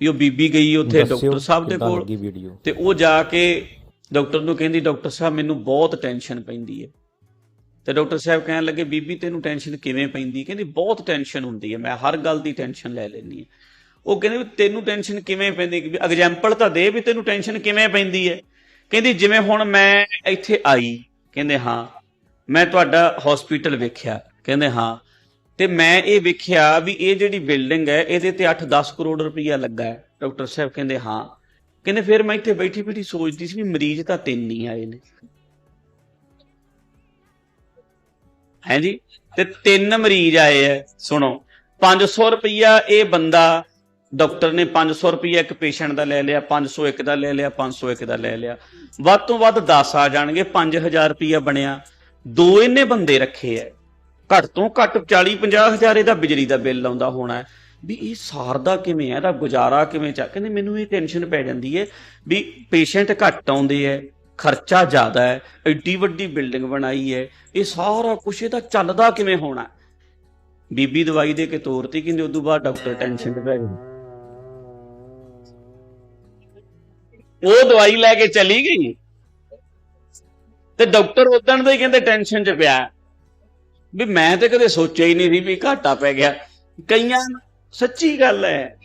ਵੀ ਉਹ ਬੀਬੀ ਗਈ ਉੱਥੇ ਡਾਕਟਰ ਸਾਹਿਬ ਦੇ ਕੋਲ। ਤੇ ਉਹ ਜਾ ਕੇ ਡਾਕਟਰ ਨੂੰ ਕਹਿੰਦੀ ਡਾਕਟਰ ਸਾਹਿਬ ਮੈਨੂੰ ਬਹੁਤ ਟੈਨਸ਼ਨ ਪੈਂਦੀ ਹੈ। ਤੇ ਡਾਕਟਰ ਸਾਹਿਬ ਕਹਿਣ ਲੱਗੇ ਬੀਬੀ ਤੈਨੂੰ ਟੈਨਸ਼ਨ ਕਿਵੇਂ ਪੈਂਦੀ? ਕਹਿੰਦੀ ਬਹੁਤ ਟੈਨਸ਼ਨ ਹੁੰਦੀ ਹੈ ਮੈਂ ਹਰ ਗੱਲ ਦੀ ਟੈਨਸ਼ਨ ਲੈ ਲੈਂਦੀ ਹਾਂ। ਉਹ ਕਹਿੰਦੇ ਵੀ ਤੈਨੂੰ ਟੈਨਸ਼ਨ ਕਿਵੇਂ ਪੈਂਦੀ? ਕਿ ਐਗਜ਼ਾਮਪਲ ਤਾਂ ਦੇ ਵੀ ਤੈਨੂੰ ਟੈਨਸ਼ਨ ਕਿਵੇਂ ਪੈਂਦੀ ਹੈ। ਕਹਿੰਦੀ ਜਿਵੇਂ ਹੁਣ ਮੈਂ ਇੱਥੇ ਆਈ ਕਹਿੰਦੇ ਹਾਂ ਮੈਂ ਤੁਹਾਡਾ ਹਸਪੀਟਲ ਵੇਖਿਆ। ਕਹਿੰਦੇ ਹਾਂ ਤੇ ਮੈਂ ਇਹ ਵੇਖਿਆ ਵੀ ਇਹ ਜਿਹੜੀ ਬਿਲਡਿੰਗ ਹੈ, ਇਹਦੇ ਤੇ 8-10 ਕਰੋੜ ਰੁਪਈਆ ਲੱਗਾ ਹੈ। ਡਾਕਟਰ ਸਾਹਿਬ ਕਹਿੰਦੇ, ਹਾਂ। ਕਹਿੰਦੇ, ਫਿਰ ਮੈਂ ਇੱਥੇ ਬੈਠੀ ਬੈਠੀ ਸੋਚਦੀ ਸੀ ਵੀ ਮਰੀਜ਼ ਤਾਂ ਤਿੰਨ ਹੀ ਆਏ ਨੇ। ਹਾਂਜੀ ਤੇ ਤਿੰਨ ਮਰੀਜ਼ ਆਏ ਐ ਸੁਣੋ। 500 ਰੁਪਈਆ ਇਹ ਬੰਦਾ, ਡਾਕਟਰ ਨੇ 500 ਰੁਪਈਆ ਇੱਕ ਪੇਸ਼ੈਂਟ ਦਾ ਲੈ ਲਿਆ 500 ਇੱਕ ਦਾ ਲੈ ਲਿਆ 500 ਇੱਕ ਦਾ ਲੈ ਲਿਆ। ਵੱਧ ਤੋਂ ਵੱਧ 10 ਆ ਜਾਣਗੇ 5000 ਰੁਪਈਆ ਬਣਿਆ। ਦੋ ਇਹਨੇ ਬੰਦੇ ਰੱਖੇ ਐ ਘੱਟ ਤੋਂ ਘੱਟ 40 50 ਹਜ਼ਾਰ ਇਹਦਾ ਬਿਜਲੀ ਦਾ ਬਿੱਲ ਆਉਂਦਾ ਹੋਣਾ ਵੀ ਇਹ ਸਾਰਦਾ ਕਿਵੇਂ ਹੈ ਇਹਦਾ ਗੁਜ਼ਾਰਾ ਕਿਵੇਂ ਚਾ ਕਹਿੰਦੇ ਮੈਨੂੰ ਇਹ ਟੈਨਸ਼ਨ ਪੈ ਜਾਂਦੀ ਹੈ ਵੀ ਪੇਸ਼ੈਂਟ ਘੱਟ ਆਉਂਦੇ ਐ ਖਰਚਾ ਜ਼ਿਆਦਾ ਹੈ, ਐਡੀ ਵੱਡੀ ਬਿਲਡਿੰਗ ਬਣਾਈ ਹੈ, ਇਹ ਸਾਰਾ ਕੁਝ ਇਹਦਾ ਚੱਲਦਾ ਕਿਵੇਂ ਹੋਣਾ ਬੀਬੀ ਦਵਾਈ ਦੇ ਕੇ ਤੌਰ ਤੇ ਕਹਿੰਦੇ ਉਦੋਂ ਬਾਅਦ ਡਾਕਟਰ ਟੈਨਸ਼ਨ ਤੇ ਪੈ ਗਏ। ਉਹ ਦਵਾਈ ਲੈ ਕੇ ਚਲੀ ਗਈ। ਤੇ ਡਾਕਟਰ ਉਦੋਂ ਦਾ ਹੀ ਕਹਿੰਦੇ ਟੈਨਸ਼ਨ 'ਚ ਪਿਆ। ਵੀ ਮੈਂ ਤੇ ਕਦੇ ਸੋਚਿਆ ਹੀ ਨਹੀਂ ਸੀ ਵੀ ਘਾਟਾ ਪੈ ਗਿਆ। ਕਈਆਂ ਸੱਚੀ ਗੱਲ ਹੈ।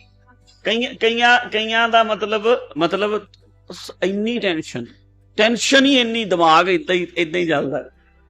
ਕਈਆਂ ਕਈਆਂ ਕਈਆਂ ਦਾ ਮਤਲਬ ਮਤਲਬ ਇੰਨੀ ਟੈਨਸ਼ਨ ਟੈਨਸ਼ਨ ਹੀ ਇੰਨੀ ਦਿਮਾਗ ਇਦਾਂ ਹੀ ਇਦਾਂ ਹੀ ਚੱਲਦਾ।